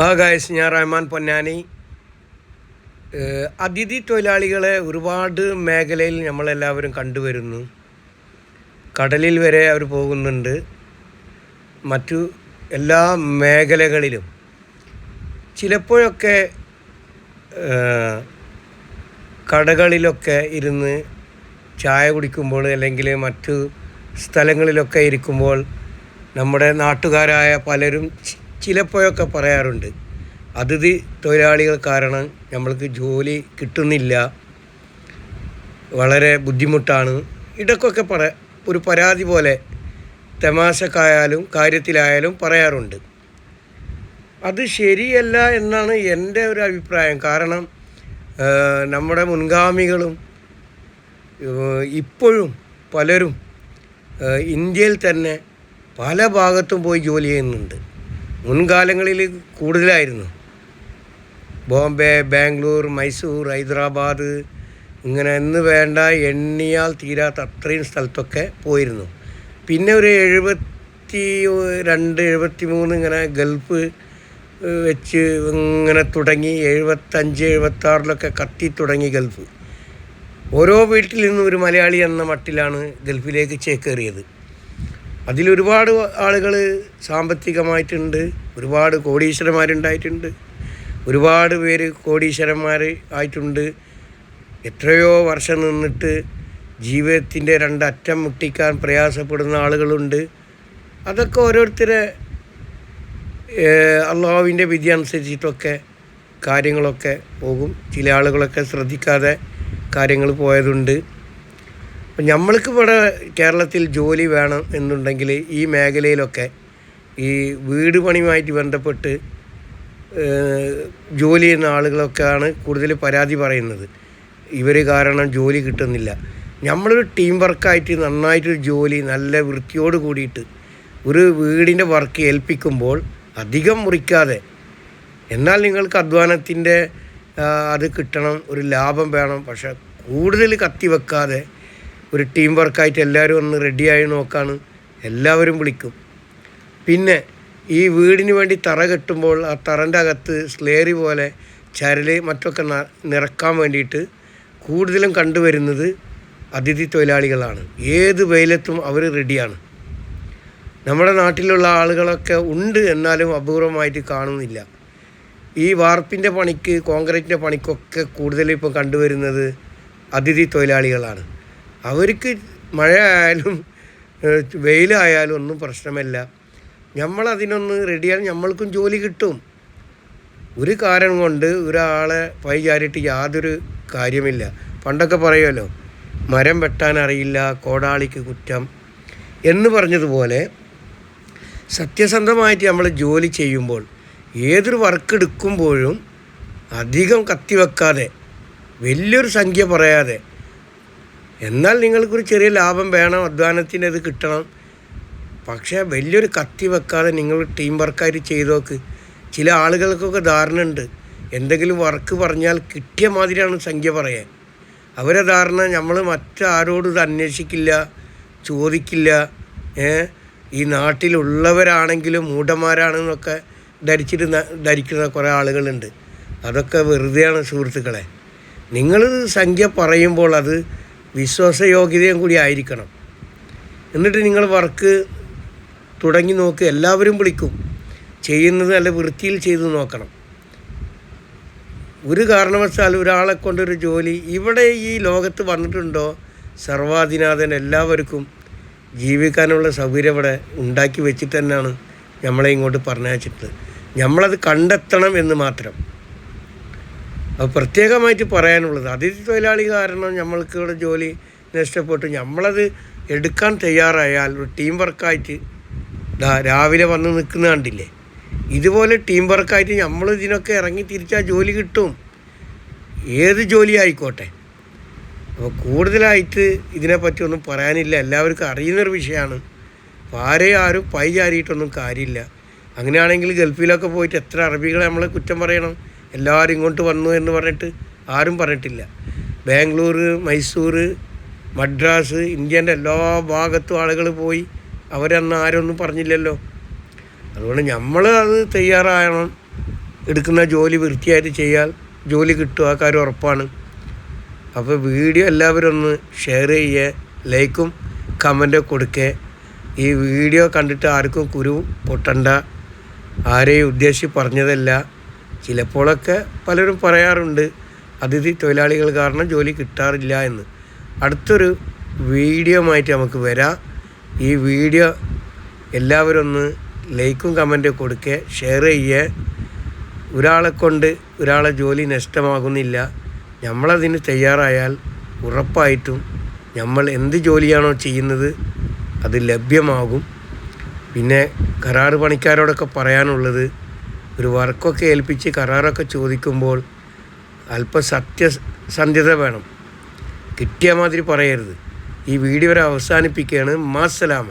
ആ ഗായസ് ഞാൻ റഹ്മാൻ പൊന്നാനി. അതിഥി തൊഴിലാളികളെ ഒരുപാട് മേഖലയിൽ നമ്മളെല്ലാവരും കണ്ടുവരുന്നു. കടലിൽ വരെ അവർ പോകുന്നുണ്ട്. മറ്റു എല്ലാ മേഖലകളിലും. ചിലപ്പോഴൊക്കെ കടകളിലൊക്കെ ഇരുന്ന് ചായ കുടിക്കുമ്പോൾ അല്ലെങ്കിൽ മറ്റു സ്ഥലങ്ങളിലൊക്കെ ഇരിക്കുമ്പോൾ നമ്മുടെ നാട്ടുകാരായ പലരും ചിലപ്പോഴൊക്കെ പറയാറുണ്ട് അതിഥി തൊഴിലാളികൾ കാരണം നമ്മൾക്ക് ജോലി കിട്ടുന്നില്ല വളരെ ബുദ്ധിമുട്ടാണ്. ഇടയ്ക്കൊക്കെ പറ ഒരു പരാതി പോലെ തമാശക്കായാലും കാര്യത്തിലായാലും പറയാറുണ്ട്. അത് ശരിയല്ല എന്നാണ് എന്റെ ഒരു അഭിപ്രായം. കാരണം നമ്മുടെ മുൻഗാമികളും ഇപ്പോഴും പലരും ഇന്ത്യയിൽ തന്നെ പല ഭാഗത്തും പോയി ജോലി ചെയ്യുന്നുണ്ട്. മുൻകാലങ്ങളിൽ കൂടുതലായിരുന്നു. ബോംബെ ബാംഗ്ലൂർ മൈസൂർ ഹൈദരാബാദ് ഇങ്ങനെ എന്ന് വേണ്ട എണ്ണിയാൽ തീരാത്ത അത്രയും സ്ഥലത്തൊക്കെ പോയിരുന്നു. പിന്നെ ഒരു എഴുപത്തി രണ്ട് എഴുപത്തി മൂന്ന് ഇങ്ങനെ ഗൾഫ് വെച്ച് ഇങ്ങനെ തുടങ്ങി എഴുപത്തഞ്ച് എഴുപത്താറിലൊക്കെ കത്തി തുടങ്ങി ഗൾഫ്. ഓരോ വീട്ടിൽ നിന്നും ഒരു മലയാളി എന്ന മട്ടിലാണ് ഗൾഫിലേക്ക് ചേക്കേറിയത്. അതിലൊരുപാട് ആളുകൾ സാമ്പത്തികമായിട്ടുണ്ട് ഒരുപാട് കോടീശ്വരന്മാരുണ്ടായിട്ടുണ്ട് ഒരുപാട് പേര് കോടീശ്വരന്മാർ ആയിട്ടുണ്ട്. എത്രയോ വർഷം നിന്നിട്ട് ജീവിതത്തിന്റെ രണ്ടറ്റം മുട്ടിക്കാൻ പ്രയാസപ്പെടുന്ന ആളുകളുണ്ട്. അതൊക്കെ ഓരോരുത്തരെ അള്ളാഹുവിന്റെ വിധി അനുസരിച്ചിട്ടൊക്കെ കാര്യങ്ങളൊക്കെ പോകും. ചില ആളുകളൊക്കെ ശ്രദ്ധിക്കാതെ കാര്യങ്ങൾ പോയതുണ്ട്. അപ്പം നമ്മൾക്ക് ഇവിടെ കേരളത്തിൽ ജോലി വേണം എന്നുണ്ടെങ്കിൽ ഈ മേഖലയിലൊക്കെ ഈ വീട് പണിയുമായിട്ട് ബന്ധപ്പെട്ട് ജോലി ചെയ്യുന്ന ആളുകളൊക്കെയാണ് കൂടുതൽ പരാതി പറയുന്നത്. ഇവർ കാരണം ജോലി കിട്ടുന്നില്ല. നമ്മളൊരു ടീം വർക്കായിട്ട് നന്നായിട്ടൊരു ജോലി നല്ല വൃത്തിയോട് കൂടിയിട്ട് ഒരു വീടിന്റെ വർക്ക് ഏൽപ്പിക്കുമ്പോൾ അധികം മുറിക്കാതെ എന്നാൽ നിങ്ങൾക്ക് അധ്വാനത്തിന്റെ അത് കിട്ടണം ഒരു ലാഭം വേണം പക്ഷെ കൂടുതൽ കത്തി വെക്കാതെ ഒരു ടീം വർക്കായിട്ട് എല്ലാവരും ഒന്ന് റെഡിയായി നോക്കാണ്. എല്ലാവരും വിളിക്കും. പിന്നെ ഈ വീടിന് വേണ്ടി തറ കെട്ടുമ്പോൾ ആ തറന്റെ അകത്ത് സ്ലേറി പോലെ ചരൽ മറ്റൊക്കെ നിറക്കാൻ വേണ്ടിയിട്ട് കൂടുതലും കണ്ടുവരുന്നത് അതിഥി തൊഴിലാളികളാണ്. ഏത് വെയിലത്തും അവർ റെഡിയാണ് നമ്മുടെ നാട്ടിലുള്ള ആളുകളൊക്കെ ഉണ്ട് എന്നാലും അപൂർവമായിട്ട് കാണുന്നില്ല. ഈ വാർപ്പിന്റെ പണിക്ക് കോൺക്രീറ്റിന്റെ പണിക്കൊക്കെ കൂടുതലും ഇപ്പോൾ കണ്ടുവരുന്നത് അതിഥി തൊഴിലാളികളാണ്. അവർക്ക് മഴ ആയാലും വെയിലായാലും ഒന്നും പ്രശ്നമല്ല. നമ്മളതിനൊന്ന് റെഡിയാണ് നമ്മൾക്കും ജോലി കിട്ടും. ഒരു കാരണം കൊണ്ട് ഒരാളെ പൈ ചാരിയിട്ട് യാതൊരു കാര്യമില്ല. പണ്ടൊക്കെ പറയുമല്ലോ മരം വെട്ടാൻ അറിയില്ല കോടാളിക്ക് കുറ്റം എന്ന് പറഞ്ഞതുപോലെ സത്യസന്ധമായിട്ട് നമ്മൾ ജോലി ചെയ്യുമ്പോൾ ഏതൊരു വർക്ക് എടുക്കുമ്പോഴും അധികം കത്തി വെക്കാതെ വലിയൊരു സംഖ്യ പറയാതെ എന്നാൽ നിങ്ങൾക്കൊരു ചെറിയ ലാഭം വേണം അധ്വാനത്തിന്റെ ഇത് കിട്ടണം. പക്ഷേ വലിയൊരു കത്തി വെക്കാതെ നിങ്ങൾ ടീം വർക്കായിട്ട് ചെയ്തോക്ക് ചില ആളുകൾക്കൊക്കെ ധാരണ ഉണ്ട് എന്തെങ്കിലും വർക്ക് പറഞ്ഞാൽ കിട്ടിയ മാതിരിയാണ് സംഖ്യ പറയാൻ. അവരെ ധാരണ നമ്മൾ മറ്റാരോടും ഇത് അന്വേഷിക്കില്ല ചോദിക്കില്ല. ഏ? ഈ നാട്ടിലുള്ളവരാണെങ്കിലും മൂഢന്മാരാണെന്നൊക്കെ ധരിച്ചിട്ട് ധരിക്കുന്ന കുറേ ആളുകളുണ്ട്. അതൊക്കെ വെറുതെയാണ് സുഹൃത്തുക്കളെ. നിങ്ങൾ സംഖ്യ പറയുമ്പോൾ അത് വിശ്വാസയോഗ്യതയും കൂടി ആയിരിക്കണം. എന്നിട്ട് നിങ്ങൾ വർക്ക് തുടങ്ങി നോക്ക് എല്ലാവരും വിളിക്കും. ചെയ്യുന്നത് നല്ല വൃത്തിയിൽ ചെയ്ത് നോക്കണം. ഒരു കാരണവശാലും ഒരാളെ കൊണ്ടൊരു ജോലി ഇവിടെ ഈ ലോകത്ത് വന്നിട്ടുണ്ടോ? സർവാധിനാഥൻ എല്ലാവർക്കും ജീവിക്കാനുള്ള സൗകര്യം ഇവിടെ ഉണ്ടാക്കി വെച്ചിട്ട് തന്നെയാണ് നമ്മളെ ഇങ്ങോട്ട് പറഞ്ഞയച്ചിട്ട് നമ്മളത് കണ്ടെത്തണം എന്ന് മാത്രം. അത് പ്രത്യേകമായിട്ട് പറയാനുള്ളത്. അതിഥി തൊഴിലാളി കാരണം നമ്മൾക്ക് ഇവിടെ ജോലി നഷ്ടപ്പെട്ടു. നമ്മളത് എടുക്കാൻ തയ്യാറായാൽ ഒരു ടീം വർക്കായിട്ട് രാവിലെ വന്ന് നിൽക്കുന്ന കണ്ടില്ലേ? ഇതുപോലെ ടീം വർക്കായിട്ട് നമ്മൾ ഇതിനൊക്കെ ഇറങ്ങി തിരിച്ചാൽ ജോലി കിട്ടും. ഏത് ജോലി ആയിക്കോട്ടെ. അപ്പോൾ കൂടുതലായിട്ട് ഇതിനെപ്പറ്റി ഒന്നും പറയാനില്ല. എല്ലാവർക്കും അറിയുന്നൊരു വിഷയമാണ്. അപ്പോൾ ആരെയും ആരും പൈ ചാരിയിട്ടൊന്നും കാര്യമില്ല. അങ്ങനെയാണെങ്കിൽ ഗൾഫിലൊക്കെ പോയിട്ട് എത്ര അറബികളെ നമ്മളെ കുറ്റം പറയണം? എല്ലാവരും ഇങ്ങോട്ട് വന്നു എന്ന് പറഞ്ഞിട്ട് ആരും പറഞ്ഞിട്ടില്ല. ബാംഗ്ലൂർ മൈസൂർ മദ്രാസ് ഇന്ത്യന്റെ എല്ലാ ഭാഗത്തും ആളുകൾ പോയി. അവരന്ന് ആരൊന്നും പറഞ്ഞില്ലല്ലോ. അതുകൊണ്ട് നമ്മൾ അത് തയ്യാറാകണം. എടുക്കുന്ന ജോലി വൃത്തിയായിട്ട് ചെയ്യാൽ ജോലി കിട്ടും. ആ കാര്യം ഉറപ്പാണ്. അപ്പോൾ വീഡിയോ എല്ലാവരും ഒന്ന് ഷെയർ ചെയ്യുക ലൈക്കും കമന്റും കൊടുക്കുക. ഈ വീഡിയോ കണ്ടിട്ട് ആർക്കും കുരു പൊട്ടണ്ട. ആരെയും ഉദ്ദേശിച്ച് പറഞ്ഞതല്ല. ചിലപ്പോഴൊക്കെ പലരും പറയാറുണ്ട് അതിഥി തൊഴിലാളികൾ കാരണം ജോലി കിട്ടാറില്ല എന്ന്. അടുത്തൊരു വീഡിയോ ആയിട്ട് നമുക്ക് വരാം. ഈ വീഡിയോ എല്ലാവരും ഒന്ന് ലൈക്കും കമന്റും കൊടുക്കുക ഷെയർ ചെയ്യുക. ഒരാളെ കൊണ്ട് ഒരാളെ ജോലി നഷ്ടമാകുന്നില്ല. നമ്മളതിന് തയ്യാറായാൽ ഉറപ്പായിട്ടും നമ്മൾ എന്ത് ജോലിയാണോ ചെയ്യുന്നത് അത് ലഭ്യമാകും. പിന്നെ കരാറ് പണിക്കാരോടൊക്കെ പറയാനുള്ളത് ഒരു വർക്കൊക്കെ ഏൽപ്പിച്ച് കരാറൊക്കെ ചോദിക്കുമ്പോൾ അല്പം സത്യസന്ധ്യത വേണം. കിട്ടിയ മാതിരി പറയരുത്. ഈ വീഡിയോ അവസാനിപ്പിക്കുകയാണ്. മാസലാമ